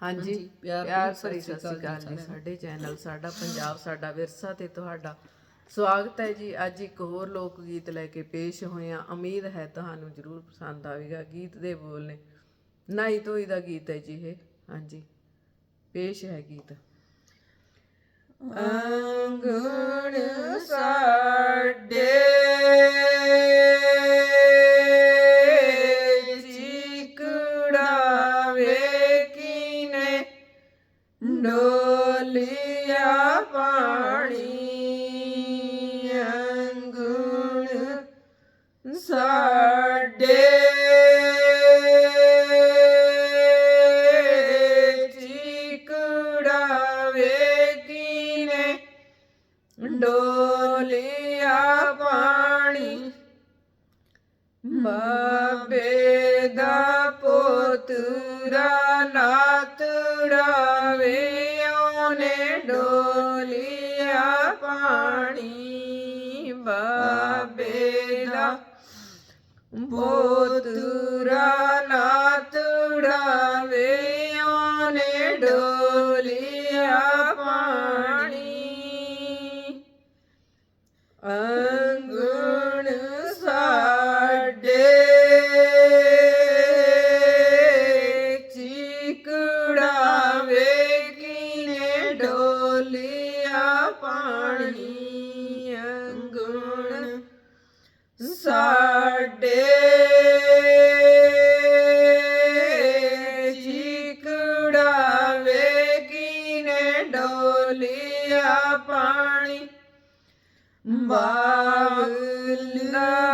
ਹਾਂਜੀ ਪਿਆਰ ਪਿਆਰ ਭਰੀ ਸਤਿ ਸ਼੍ਰੀ ਅਕਾਲ ਜੀ ਸਾਡੇ ਚੈਨਲ ਸਾਡਾ ਪੰਜਾਬ ਸਾਡਾ ਵਿਰਸਾ ਤੇ ਤੁਹਾਡਾ ਸਵਾਗਤ ਹੈ ਜੀ। ਅੱਜ ਇੱਕ ਹੋਰ ਲੋਕ ਗੀਤ ਲੈ ਕੇ ਪੇਸ਼ ਹੋਏ ਹਾਂ। ਉਮੀਦ ਹੈ ਤੁਹਾਨੂੰ ਜ਼ਰੂਰ ਪਸੰਦ ਆਵੇਗਾ। ਗੀਤ ਦੇ ਬੋਲ ਨੇ ਨਾਈ ਧੋਈ ਦਾ ਗੀਤ ਹੈ ਜੀ ਇਹ। ਹਾਂਜੀ ਪੇਸ਼ ਹੈ ਗੀਤ। ਅੰਗਣ ਪਾਣੀ ਅੰਗਣ ਸਾਡੇ ਚਿਕੜਾ ਵੇਖੀਨੇ ਡੋਲਿਆ ਪਾਣੀ ਬਾਬੇ ਦਾ ਪੋਤਰਾ ਨਾਤੜਾ ਵੇ ਉਹਨੇ ਡੋ ਪੋਤਰਾ ਨਾਤੜਾ ਵੇ ਉਹਨੇ ਡੋਲਿਆ ਪਾਣੀ। ਡੋਲਿਆ ਪਾਣੀ ਬਾਬਲਾ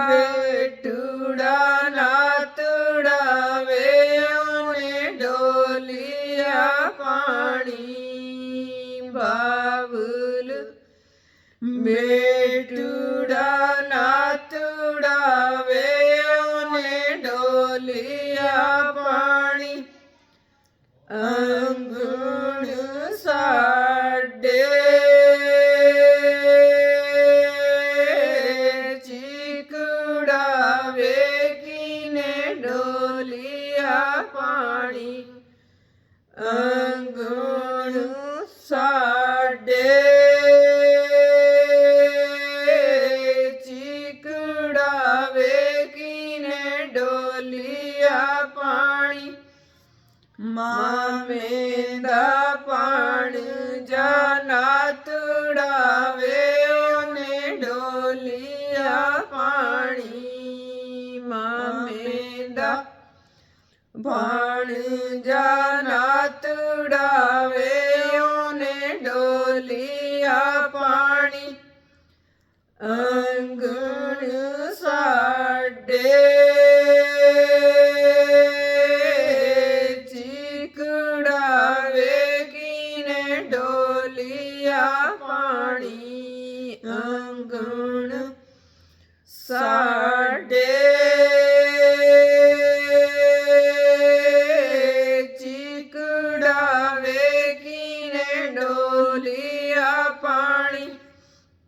ਬੇਟੂੜਾ ਨਾਤੜਾ ਵੇ ਉਹਨੇ ਡੋਲਿਆ ਪਾਣੀ ਬਾਬਲ ਬੇਟੂੜਾ ਨਾਤੜਾ ਵੇ ਉਹਨੇ ਡੋਲਿਆ ਅੰਗਣ ਸਾਡੇ ਚਿਕੜਾਵੇ ਵੇਖੀਨੇ ਡੋਲਿਆ ਪਾਣੀ। ਮਾਮੇ ਦਾ ਪਾਣ ਜਨਾਤ ਵੇ ਉਹਨੇ ਡੋਲਿਆ ਪਾਣੀ। ਅੰਗਣ ਸਾਡੇ ਚਿਕੜਾ ਵੇਖੀਨੇ ਡੋਲਿਆ ਪਾਣੀ। ਅੰਗਣ ਸਾਡੇ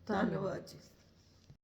ਧੰਨਵਾਦ ਜੀ